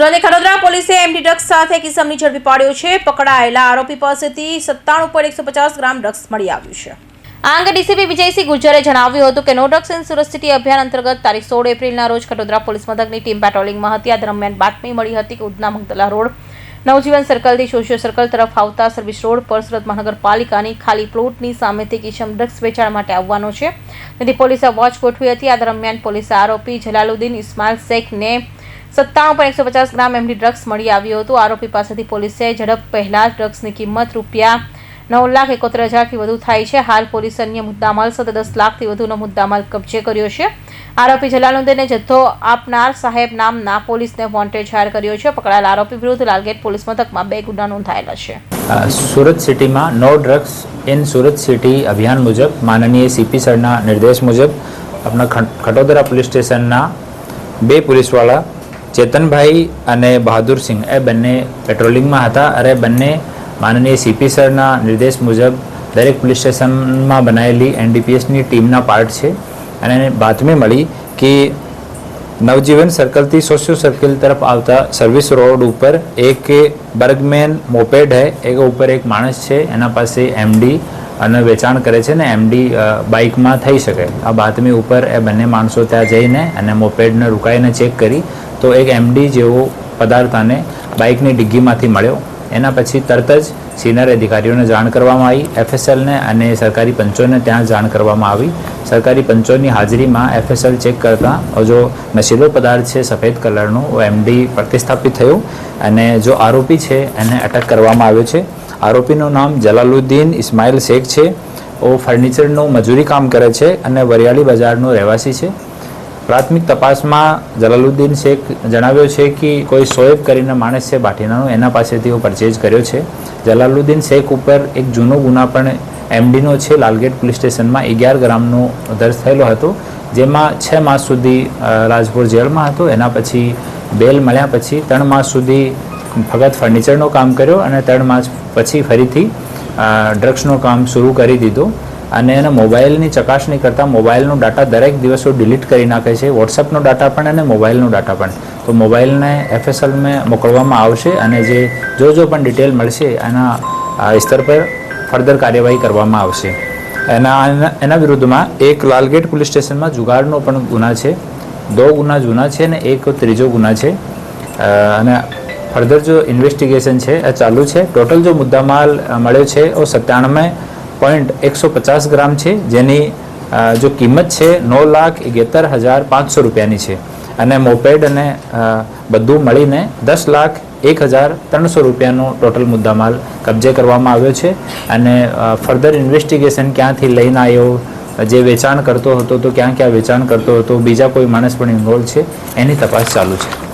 સુરતની ખડોદરા પોલીસે MD drugs સાથે કિસમની ઝડપી પાડ્યો છે. પકડાયેલા આરોપી પાસેથી સત્તાણું પોઈન્ટ એકસો પચાસ ગ્રામ ડ્રગ્સ મળી આવ્યું છે. આ અંગે ડીસીપી વિજયસિંહ ગુજરે જણાવ્યું હતું કે no drugs in Surat city અભિયાન અંતર્ગત તારીખ સોળ એપ્રિલના રોજ ખડોદરા પોલીસ મથકની ટીમ પેટ્રોલિંગમાં હતી. આ દરમિયાન બાતમી મળી હતી કે ઉધના મગદલા રોડ, નવજીવન સર્કલથી સોશિયો સર્કલ તરફ આવતા સર્વિસ રોડ પર સુરત મહાનગરપાલિકાની ખાલી પ્લોટની સામેથી કિશમ ડ્રગ્સ વેચાણ માટે આવવાનો છે. તેથી પોલીસે વોચ ગોઠવી હતી. આ દરમિયાન પોલીસે આરોપી જલાલુદ્દીન ઇસ્માઇલ શેખને સત્તાણું પોઈન્ટ એકસો પચાસ ગ્રામ એમડી ડ્રગ્સ મળી આવ્યું હતું. આરોપી પાસેથી પોલીસે ઝડપ પહેલા ડ્રગ્સની કિંમત રૂપિયા નવ લાખ એકોતેર હજારથી વધુ થાય છે. હાલ પોલીસ અન્ય મુદ્દામાલ સતત દસ લાખથી વધુનો મુદ્દામાલ કબજે કર્યો છે. આરોપી જલાલુદ્દીને જથ્થો આપનાર સાહેબ નામના પોલીસને વોન્ટેડ જાહેર કર્યો છે. પકડાયેલા આરોપી વિરુદ્ધ લાલગેટ પોલીસ મથકમાં બે ગુના નોંધાયેલા છે. સુરત સિટીમાં no drugs in Surat city અભિયાન મુજબ માનનીય સીપી સરના નિર્દેશ મુજબ આપણા ખટોદરા પોલીસ સ્ટેશનના બે પોલીસવાળા ચેતનભાઈ અને બહાદુરસિંહ એ બંને પેટ્રોલિંગમાં હતા. અને બંને માનનીય સીપી સરના નિર્દેશ મુજબ દરેક પોલીસ સ્ટેશનમાં બનાવેલી એનડીપીએસની ટીમના પાર્ટ છે. અને બાતમી મળી કે નવજીવન સર્કલથી સોશિયો સર્કલ તરફ આવતા સર્વિસ રોડ ઉપર એક બર્ગમેન મોપેડ હે, એક ઉપર એક માણસ છે. એના પાસે એમડી અને વેચાણ કરે છે ને એમડી બાઇકમાં થઈ શકે. આ બાતમી ઉપર એ બંને માણસો ત્યાં જઈને અને મોપેડને રોકાઈને ચેક કરી તો એક એમડી જેવો પદાર્થ આને બાઇકની ડિગ્ગીમાંથી મળ્યો. એના પછી તરત જ સિનિયર અધિકારીઓને જાણ કરવામાં આવી એફએસએલને અને સરકારી પંચોને ત્યાં જાણ કરવામાં આવી. સરકારી પંચોની હાજરીમાં એફએસએલ ચેક કરતાં જો નશીલો પદાર્થ છે, સફેદ કલરનો એમડી પ્રતિસ્થાપિત થયો અને જો આરોપી છે, એને અટક કરવામાં આવ્યો છે. આરોપીનું નામ જલાલુદ્દીન ઇસ્માઇલ શેખ છે. ઓ ફર્નિચરનું મજૂરી કામ કરે છે અને વરિયાળી બજારનો રહેવાસી છે. પ્રાથમિક તપાસમાં જલાલુદ્દીન શેખ જણાવ્યો છે કે કોઈ સોએબ કરીને માણસ છે બાટીનાનો એના પાસેથી હું પરચેઝ કર્યો છે. જલાલુદ્દીન શેખ ઉપર એક જૂનો ગુના પણ એમડીનો છે, લાલગેટ પોલીસ સ્ટેશનમાં અગિયાર ગ્રામનો દર્જ થયેલો હતો, જેમાં છ માસ સુધી રાજપુર જેલમાં હતો. એના પછી બેલ મળ્યા પછી ત્રણ માસ સુધી ફક્ત ફર્નિચરનું કામ કર્યો અને ત્રણ માસ પછી ફરીથી ડ્રગ્સનું કામ શરૂ કરી દીધું. અને એના મોબાઈલની ચકાસણી કરતાં મોબાઈલનો ડાટા દરેક દિવસો ડિલીટ કરી નાખે છે. વોટ્સએપનો ડાટા પણ અને મોબાઈલનો ડાટા પણ. તો મોબાઈલને એફએસએલમાં મોકલવામાં આવશે અને જે, જો જો પણ ડિટેલ મળશે, એના સ્તર પર ફર્ધર કાર્યવાહી કરવામાં આવશે. એના- એના વિરુદ્ધમાં એક લાલગેટ પોલીસ સ્ટેશનમાં જુગારનો પણ ગુના છે. દો ગુના જૂના છે અને એક ત્રીજો ગુના છે. અને ફર્ધર જો ઇન્વેસ્ટિગેશન છે એ ચાલુ છે. ટોટલ જો મુદ્દામાલ માલ મળ્યો છે એ સત્તાણમે પોઈન્ટ એકસો પચાસ ગ્રામ છે, જેની જો કિંમત છે નવ લાખ એગેતર હજાર પાંચસો રૂપિયાની છે. અને મોપેડ અને બધું મળીને દસ લાખ એક હજાર ત્રણસો રૂપિયાનો ટોટલ મુદ્દામાલ કબજે કરવામાં આવ્યો છે. અને ફર્ધર ઇન્વેસ્ટિગેશન ક્યાંથી લઈને આવ્યો, જે વેચાણ કરતો હતો, તો ક્યાં ક્યાં વેચાણ કરતો હતો, બીજા કોઈ માણસ પણ ઇન્વોલ્વ છે, એની તપાસ ચાલુ છે.